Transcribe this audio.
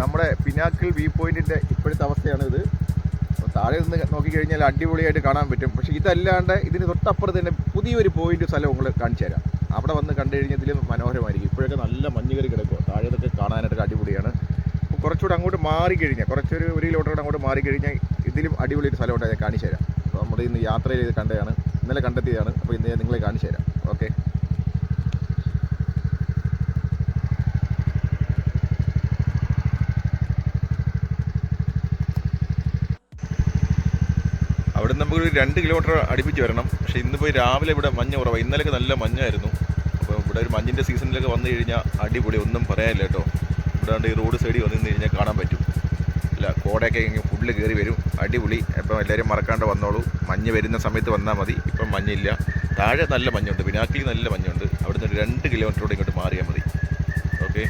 നമ്മുടെ pinnacle view പോയിന്റിന്റെ ഇപ്പോഴത്തെ അവസ്ഥയാണ് ഇത് താഴെ നിന്ന് നോക്കിക്കഴിഞ്ഞാൽ അടിപൊളിയായിട്ട് കാണാൻ പറ്റും. പക്ഷേ ഇതല്ലാണ്ട് ഇതിന് തൊട്ടപ്പുറത്ത് തന്നെ പുതിയൊരു പോയിന്റ് സ്ഥലം നിങ്ങൾ കാണിച്ചു തരാം. അവിടെ വന്ന് കണ്ടു കഴിഞ്ഞാൽ ഇതിലും മനോഹരമായിരിക്കും. ഇപ്പോഴൊക്കെ നല്ല മഞ്ഞ് കയറി കിടക്കുക താഴെ ഇതൊക്കെ കാണാനായിട്ട് അടിപൊളിയാണ്. കുറച്ചുകൂടെ അങ്ങോട്ട് മാറിക്കഴിഞ്ഞാൽ കുറച്ചൊരു ഒരു കിലോമീറ്റർ അങ്ങോട്ട് മാറിക്കഴിഞ്ഞാൽ ഇതിലും അടിപൊളി ഒരു സ്ഥലമുണ്ട് ഞാൻ കാണിച്ചു തരാം. അപ്പോൾ നമ്മൾ ഇന്ന് യാത്ര ചെയ്ത് കണ്ടതാണ്. ഇന്നലെ കണ്ടെത്തിയതാണ്. അപ്പോൾ ഇന്ന് ഞാൻ നിങ്ങളെ കാണിച്ചു തരാം. ഓക്കെ? അവിടെ നിന്ന് നമുക്ക് ഒരു രണ്ട് കിലോമീറ്റർ അടുപ്പിച്ച് വരണം. പക്ഷേ ഇന്ന് പോയി രാവിലെ ഇവിടെ മഞ്ഞ് കുറവാണ് ഇന്നലെയൊക്കെ നല്ല മഞ്ഞായിരുന്നു. അപ്പോൾ ഇവിടെ ഒരു മഞ്ഞിന്റെ സീസണിലൊക്കെ വന്നു കഴിഞ്ഞാൽ അടിപൊളി. ഒന്നും പറയാനില്ല കേട്ടോ. ഇവിടെ ഈ റോഡ് സൈഡിൽ വന്നു കഴിഞ്ഞാൽ കാണാൻ പറ്റും. അല്ല കോടയൊക്കെ ഇങ്ങനെ ഫുള്ള് കയറി വരും. അടിപൊളി. അപ്പം എല്ലാവരും മറക്കാണ്ട് വന്നോളൂ. മഞ്ഞ് വരുന്ന സമയത്ത് വന്നാൽ മതി. ഇപ്പം മഞ്ഞില്ല. താഴെ നല്ല മഞ്ഞുണ്ട്. പിനാക്കിൽ നല്ല മഞ്ഞുണ്ട്. അവിടുന്ന് രണ്ട് കിലോമീറ്ററോടെ ഇങ്ങോട്ട് മാറിയാൽ മതി. ഓക്കെ